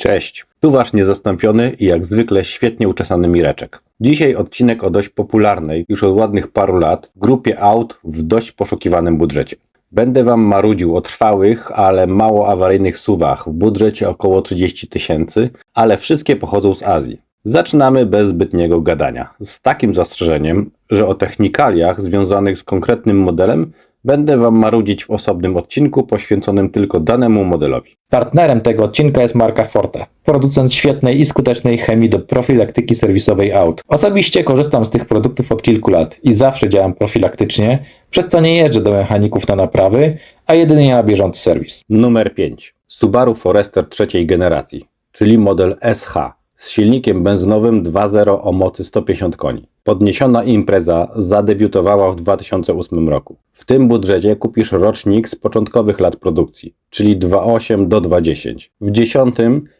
Cześć, tu wasz niezastąpiony i jak zwykle świetnie uczesany Mireczek. Dzisiaj odcinek o dość popularnej już od ładnych paru lat grupie aut w dość poszukiwanym budżecie. Będę wam marudził o trwałych, ale mało awaryjnych suwach w budżecie około 30 tysięcy, ale wszystkie pochodzą z Azji. Zaczynamy bez zbytniego gadania, z takim zastrzeżeniem, że o technikaliach związanych z konkretnym modelem będę wam marudzić w osobnym odcinku poświęconym tylko danemu modelowi. Partnerem tego odcinka jest marka Forte, producent świetnej i skutecznej chemii do profilaktyki serwisowej aut. Osobiście korzystam z tych produktów od kilku lat i zawsze działam profilaktycznie, przez co nie jeżdżę do mechaników na naprawy, a jedynie na bieżący serwis. Numer 5. Subaru Forester trzeciej generacji, czyli model SH z silnikiem benzynowym 2.0 o mocy 150 koni. Podniesiona impreza zadebiutowała w 2008 roku. W tym budżecie kupisz rocznik z początkowych lat produkcji, czyli 2.8 do 2.10. W 10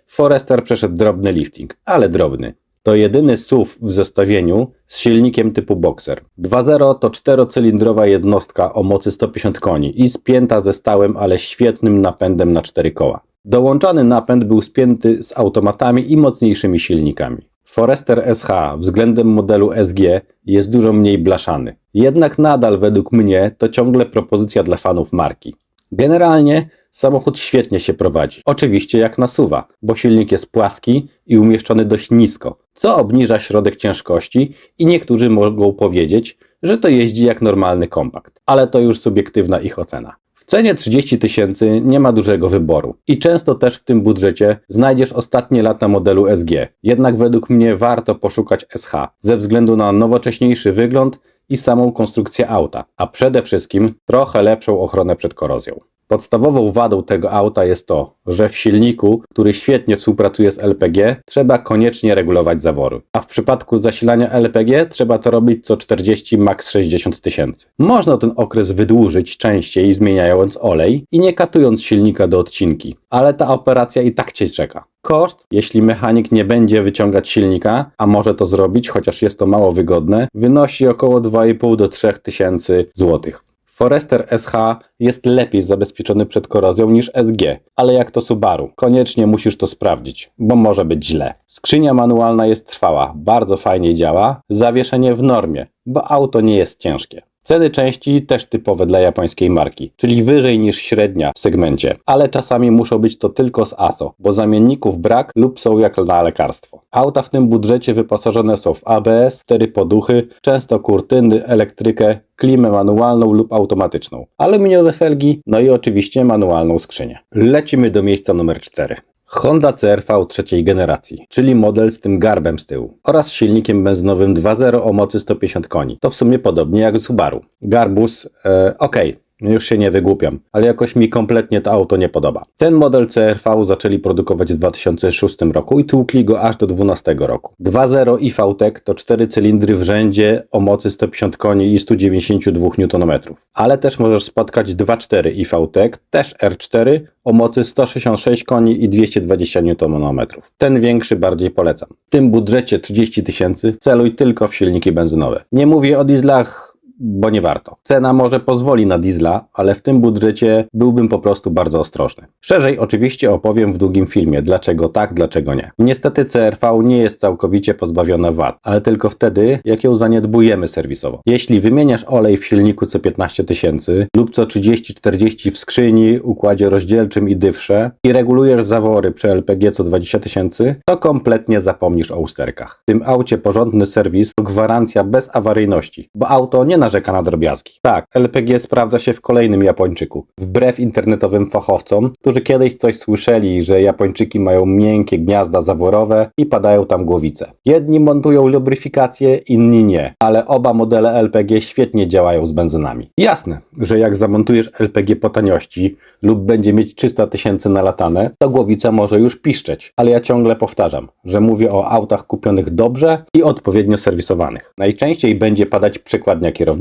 Forester przeszedł drobny lifting, ale drobny. To jedyny SUV w zestawieniu z silnikiem typu Boxer. 2.0 to czterocylindrowa jednostka o mocy 150 koni i spięta ze stałym, ale świetnym napędem na cztery koła. Dołączany napęd był spięty z automatami i mocniejszymi silnikami. Forester SH względem modelu SG jest dużo mniej blaszany. Jednak nadal według mnie to ciągle propozycja dla fanów marki. Generalnie samochód świetnie się prowadzi. Oczywiście jak nasuwa, bo silnik jest płaski i umieszczony dość nisko, co obniża środek ciężkości i niektórzy mogą powiedzieć, że to jeździ jak normalny kompakt. Ale to już subiektywna ich ocena. Cenie 30 tysięcy nie ma dużego wyboru i często też w tym budżecie znajdziesz ostatnie lata modelu SG. Jednak według mnie warto poszukać SH ze względu na nowocześniejszy wygląd i samą konstrukcję auta, a przede wszystkim trochę lepszą ochronę przed korozją. Podstawową wadą tego auta jest to, że w silniku, który świetnie współpracuje z LPG, trzeba koniecznie regulować zawory. A w przypadku zasilania LPG trzeba to robić co 40 max 60 tysięcy. Można ten okres wydłużyć częściej zmieniając olej i nie katując silnika do odcinki, ale ta operacja i tak Cię czeka. Koszt, jeśli mechanik nie będzie wyciągać silnika, a może to zrobić, chociaż jest to mało wygodne, wynosi około 2,5 do 3 tysięcy złotych. Forester SH jest lepiej zabezpieczony przed korozją niż SG, ale jak to Subaru, koniecznie musisz to sprawdzić, bo może być źle. Skrzynia manualna jest trwała, bardzo fajnie działa, zawieszenie w normie, bo auto nie jest ciężkie. Ceny części też typowe dla japońskiej marki, czyli wyżej niż średnia w segmencie, ale czasami muszą być to tylko z ASO, bo zamienników brak lub są jak na lekarstwo. Auta w tym budżecie wyposażone są w ABS, cztery poduchy, często kurtyny, elektrykę, klimę manualną lub automatyczną, aluminiowe felgi, no i oczywiście manualną skrzynię. Lecimy do miejsca numer 4. Honda CRV trzeciej generacji, czyli model z tym garbem z tyłu oraz silnikiem benzynowym 2.0 o mocy 150 koni. To w sumie podobnie jak Subaru. Garbus, e, ok, już się nie wygłupiam, ale jakoś mi kompletnie to auto nie podoba. Ten model CRV zaczęli produkować w 2006 roku i tłukli go aż do 2012 roku. 2.0 i VTEC to 4 cylindry w rzędzie o mocy 150 koni i 192 Nm. Ale też możesz spotkać 2.4 i VTEC, też R4 o mocy 166 koni i 220 Nm. Ten większy bardziej polecam. W tym budżecie 30 tysięcy celuj tylko w silniki benzynowe. Nie mówię o dieslach bo nie warto. Cena może pozwoli na diesla, ale w tym budżecie byłbym po prostu bardzo ostrożny. Szerzej oczywiście opowiem w długim filmie, dlaczego tak, dlaczego nie. Niestety CRV nie jest całkowicie pozbawiona wad, ale tylko wtedy, jak ją zaniedbujemy serwisowo. Jeśli wymieniasz olej w silniku co 15 tysięcy lub co 30-40 w skrzyni, układzie rozdzielczym i dywsze i regulujesz zawory przy LPG co 20 tysięcy, to kompletnie zapomnisz o usterkach. W tym aucie porządny serwis to gwarancja bez awaryjności, bo auto nie narzeka na drobiazgi. Tak, LPG sprawdza się w kolejnym Japończyku. Wbrew internetowym fachowcom, którzy kiedyś coś słyszeli, że Japończyki mają miękkie gniazda zaworowe i padają tam głowice. Jedni montują lubryfikację, inni nie, ale oba modele LPG świetnie działają z benzynami. Jasne, że jak zamontujesz LPG po taniości lub będzie mieć 300 tysięcy nalatane, to głowica może już piszczeć, ale ja ciągle powtarzam, że mówię o autach kupionych dobrze i odpowiednio serwisowanych. Najczęściej będzie padać przekładnia kierowniczych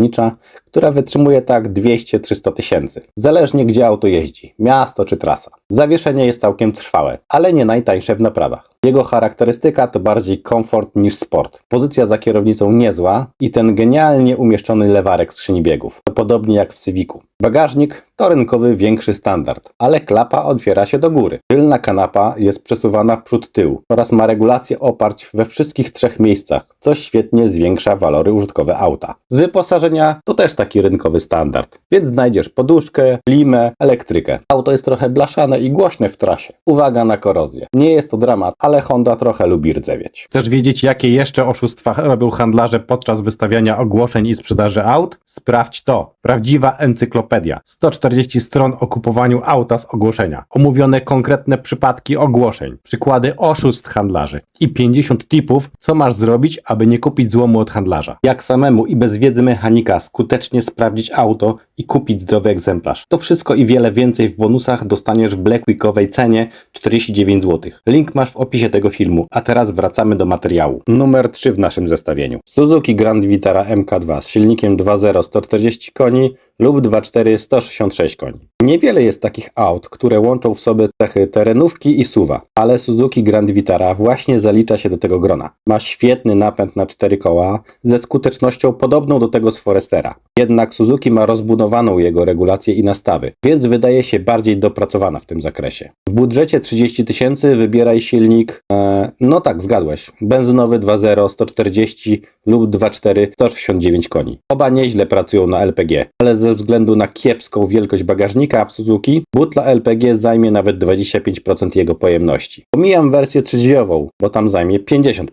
która wytrzymuje tak 200-300 tysięcy. Zależnie gdzie auto jeździ, miasto czy trasa. Zawieszenie jest całkiem trwałe, ale nie najtańsze w naprawach. Jego charakterystyka to bardziej komfort niż sport. Pozycja za kierownicą niezła i ten genialnie umieszczony lewarek skrzyni biegów. To podobnie jak w Civicu. Bagażnik to rynkowy większy standard, ale klapa otwiera się do góry. Tylna kanapa jest przesuwana przód-tył oraz ma regulację oparć we wszystkich trzech miejscach, co świetnie zwiększa walory użytkowe auta. Z wyposażenia to też taki rynkowy standard, więc znajdziesz poduszkę, klimę, elektrykę. Auto jest trochę blaszane i głośne w trasie. Uwaga na korozję. Nie jest to dramat, ale Honda trochę lubi rdzewieć. Chcesz wiedzieć, jakie jeszcze oszustwa robią handlarze podczas wystawiania ogłoszeń i sprzedaży aut? Sprawdź to. Prawdziwa encyklopedia. 140 stron o kupowaniu auta z ogłoszenia. Omówione konkretne przypadki ogłoszeń. Przykłady oszustw handlarzy. I 50 tipów, co masz zrobić, aby nie kupić złomu od handlarza. Jak samemu i bez wiedzy mechanika skutecznie sprawdzić auto i kupić zdrowy egzemplarz. To wszystko i wiele więcej w bonusach dostaniesz w Black Weekowej cenie 49 zł. Link masz w opisie tego filmu, a teraz wracamy do materiału. Numer 3 w naszym zestawieniu. Suzuki Grand Vitara MK2 z silnikiem 2.0 140 koni lub 2.4 166 koni. Niewiele jest takich aut, które łączą w sobie cechy terenówki i suwa, ale Suzuki Grand Vitara właśnie zalicza się do tego grona. Ma świetny napęd na cztery koła ze skutecznością podobną do tego z Forestera. Jednak Suzuki ma rozbudowaną jego regulację i nastawy, więc wydaje się bardziej dopracowana w tym zakresie. W budżecie 30 tysięcy wybieraj silnik, e, no tak, zgadłeś, benzynowy 2.0 140 lub 2.4 169 koni. Oba nieźle pracują na LPG, ale ze względu na kiepską wielkość bagażnika w Suzuki, butla LPG zajmie nawet 25% jego pojemności. Pomijam wersję trzydźwiową, bo tam zajmie 50%.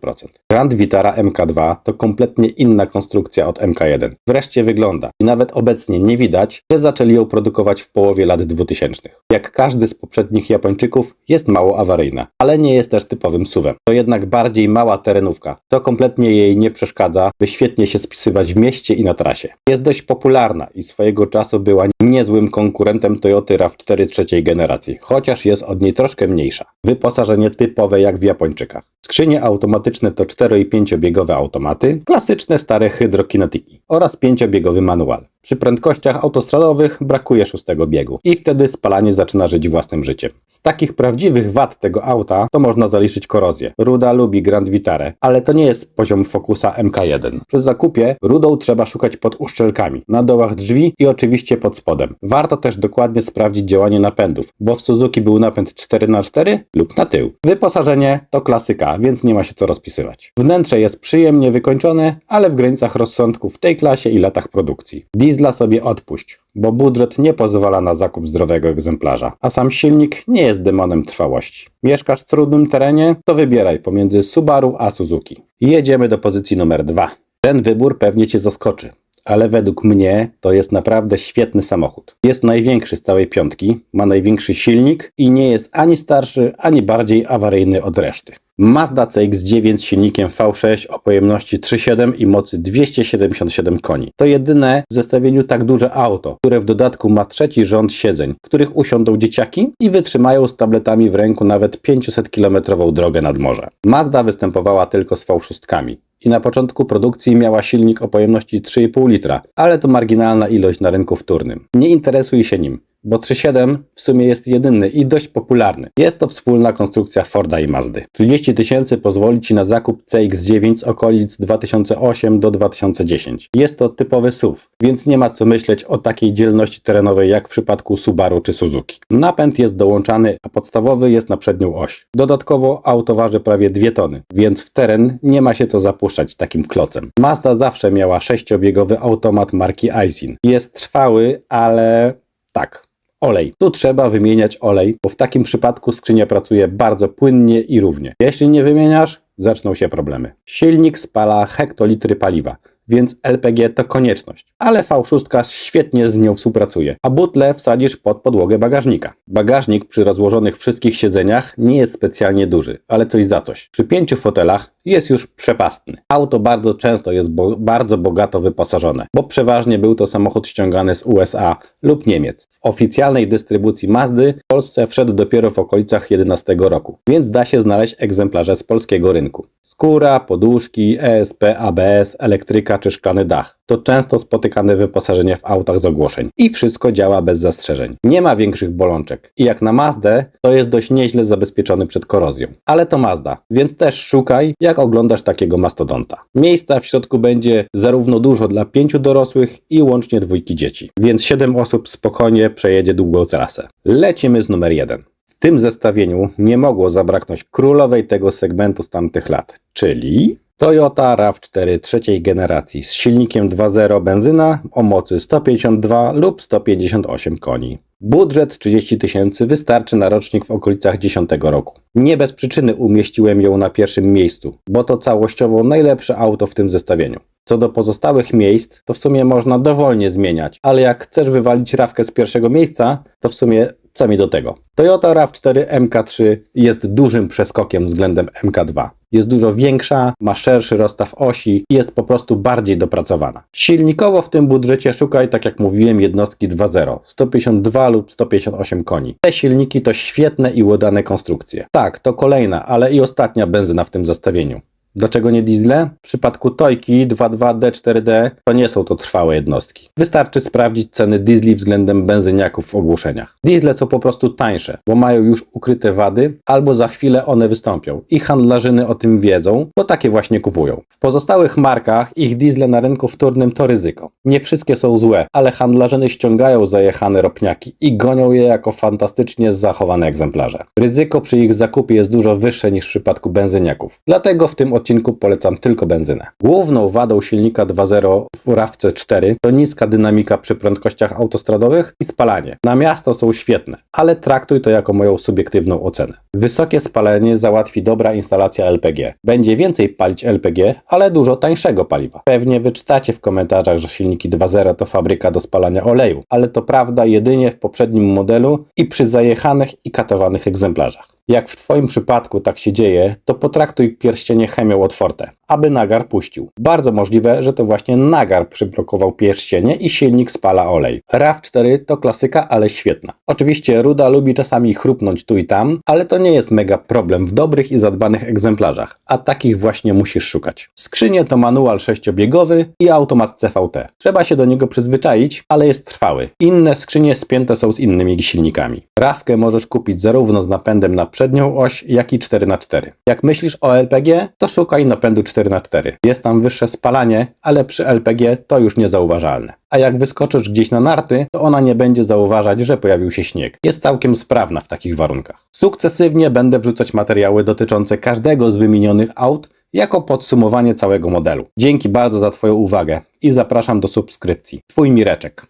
Grand Vitara MK2 to kompletnie inna konstrukcja od MK1. Wreszcie wygląda i nawet obecnie nie widać, że zaczęli ją produkować w połowie lat 2000. Jak każdy z poprzednich Japończyków jest mało awaryjna, ale nie jest też typowym suwem. To jednak bardziej mała terenówka. To kompletnie jej nie przeszkadza, by świetnie się spisywać w mieście i na trasie. Jest dość popularna i swojego czasu była niezłym konkurentem Toyoty RAV4 trzeciej generacji, chociaż jest od niej troszkę mniejsza. Wyposażenie typowe jak w Japończykach. Skrzynie automatyczne to 4 i 5 biegowe automaty, klasyczne stare hydrokinetiki oraz 5-biegowy manual. Przy prędkościach autostradowych brakuje szóstego biegu i wtedy spalanie zaczyna żyć własnym życiem. Z takich prawdziwych wad tego auta to można zaliczyć korozję. Ruda lubi Grand Vitare, ale to nie jest poziom Focusa MK1. Przy zakupie rudą trzeba szukać pod uszczelkami, na dołach drzwi i oczywiście pod spodem. Warto też dokładnie sprawdzić działanie napędów, bo w Suzuki był napęd 4x4 lub na tył. Wyposażenie to klasyka, więc nie ma się co rozpisywać. Wnętrze jest przyjemnie wykończone, ale w granicach rozsądku w tej klasie i latach produkcji. Diesla sobie odpuść, bo budżet nie pozwala na zakup zdrowego egzemplarza, a sam silnik nie jest demonem trwałości. Mieszkasz w trudnym terenie? To wybieraj pomiędzy Subaru a Suzuki. Jedziemy do pozycji numer dwa. Ten wybór pewnie Cię zaskoczy. Ale według mnie to jest naprawdę świetny samochód. Jest największy z całej piątki, ma największy silnik i nie jest ani starszy, ani bardziej awaryjny od reszty. Mazda CX-9 z silnikiem V6 o pojemności 3.7 i mocy 277 koni. To jedyne w zestawieniu tak duże auto, które w dodatku ma trzeci rząd siedzeń, w których usiądą dzieciaki i wytrzymają z tabletami w ręku nawet 500-kilometrową drogę nad morze. Mazda występowała tylko z V6 i na początku produkcji miała silnik o pojemności 3,5 litra, ale to marginalna ilość na rynku wtórnym. Nie interesuj się nim, bo 3.7 w sumie jest jedyny i dość popularny. Jest to wspólna konstrukcja Forda i Mazdy. 30 tysięcy pozwoli Ci na zakup CX-9 z okolic 2008 do 2010. Jest to typowy SUV, więc nie ma co myśleć o takiej dzielności terenowej jak w przypadku Subaru czy Suzuki. Napęd jest dołączany, a podstawowy jest na przednią oś. Dodatkowo auto waży prawie 2 tony, więc w teren nie ma się co zapuszczać takim klocem. Mazda zawsze miała sześciobiegowy automat marki Aisin. Jest trwały, ale tak, Olej. Tu trzeba wymieniać olej, bo w takim przypadku skrzynia pracuje bardzo płynnie i równie. Jeśli nie wymieniasz, zaczną się problemy. Silnik spala hektolitry paliwa, więc LPG to konieczność. Ale V6 świetnie z nią współpracuje, a butle wsadzisz pod podłogę bagażnika. Bagażnik przy rozłożonych wszystkich siedzeniach nie jest specjalnie duży, ale coś za coś. Przy pięciu fotelach jest już przepastny. Auto bardzo często jest bo bardzo bogato wyposażone, bo przeważnie był to samochód ściągany z USA lub Niemiec. W oficjalnej dystrybucji Mazdy w Polsce wszedł dopiero w okolicach 11 roku, więc da się znaleźć egzemplarze z polskiego rynku. Skóra, poduszki, ESP, ABS, elektryka czy szklany dach. To często spotykane wyposażenie w autach z ogłoszeń. I wszystko działa bez zastrzeżeń. Nie ma większych bolączek. I jak na Mazdę, to jest dość nieźle zabezpieczony przed korozją. Ale to Mazda, więc też szukaj, jak oglądasz takiego mastodonta. Miejsca w środku będzie zarówno dużo dla pięciu dorosłych i łącznie dwójki dzieci. Więc siedem osób spokojnie przejedzie długą trasę. Lecimy z numer jeden. W tym zestawieniu nie mogło zabraknąć królowej tego segmentu z tamtych lat, czyli Toyota RAV4 trzeciej generacji z silnikiem 2.0 benzyna o mocy 152 lub 158 koni. Budżet 30 tysięcy wystarczy na rocznik w okolicach 10 roku. Nie bez przyczyny umieściłem ją na pierwszym miejscu, bo to całościowo najlepsze auto w tym zestawieniu. Co do pozostałych miejsc, to w sumie można dowolnie zmieniać, ale jak chcesz wywalić rawkę z pierwszego miejsca, to w sumie co mi do tego. Toyota RAV4 MK3 jest dużym przeskokiem względem MK2. Jest dużo większa, ma szerszy rozstaw osi i jest po prostu bardziej dopracowana. Silnikowo w tym budżecie szukaj, tak jak mówiłem, jednostki 2.0, 152 lub 158 koni. Te silniki to świetne i łodane konstrukcje. Tak, to kolejna, ale i ostatnia benzyna w tym zestawieniu. Dlaczego nie diesle? W przypadku Tojki 22D4D to nie są to trwałe jednostki. Wystarczy sprawdzić ceny diesli względem benzyniaków w ogłoszeniach. Diesle są po prostu tańsze, bo mają już ukryte wady, albo za chwilę one wystąpią. I handlarzyny o tym wiedzą, to takie właśnie kupują. W pozostałych markach ich diesle na rynku wtórnym to ryzyko. Nie wszystkie są złe, ale handlarzyny ściągają zajechane ropniaki i gonią je jako fantastycznie zachowane egzemplarze. Ryzyko przy ich zakupie jest dużo wyższe niż w przypadku benzyniaków. Dlatego w tym odcinku polecam tylko benzynę. Główną wadą silnika 2.0 w RAWce 4 to niska dynamika przy prędkościach autostradowych i spalanie. Na miasto są świetne, ale traktuj to jako moją subiektywną ocenę. Wysokie spalenie załatwi dobra instalacja LPG. Będzie więcej palić LPG, ale dużo tańszego paliwa. Pewnie wyczytacie w komentarzach, że silniki 2.0 to fabryka do spalania oleju, ale to prawda jedynie w poprzednim modelu i przy zajechanych i katowanych egzemplarzach. Jak w Twoim przypadku tak się dzieje, to potraktuj pierścienie chemią od Forte, aby nagar puścił. Bardzo możliwe, że to właśnie nagar przyblokował pierścienie i silnik spala olej. RAV4 to klasyka, ale świetna. Oczywiście Ruda lubi czasami chrupnąć tu i tam, ale to nie jest mega problem w dobrych i zadbanych egzemplarzach, a takich właśnie musisz szukać. Skrzynie to manual sześciobiegowy i automat CVT. Trzeba się do niego przyzwyczaić, ale jest trwały. Inne skrzynie spięte są z innymi silnikami. Rawkę możesz kupić zarówno z napędem na przednią oś, jak i 4x4. Jak myślisz o LPG, to szukaj napędu 4x4. Jest tam wyższe spalanie, ale przy LPG to już niezauważalne. A jak wyskoczysz gdzieś na narty, to ona nie będzie zauważać, że pojawił się śnieg. Jest całkiem sprawna w takich warunkach. Sukcesywnie będę wrzucać materiały dotyczące każdego z wymienionych aut jako podsumowanie całego modelu. Dzięki bardzo za Twoją uwagę i zapraszam do subskrypcji. Twój Mireczek.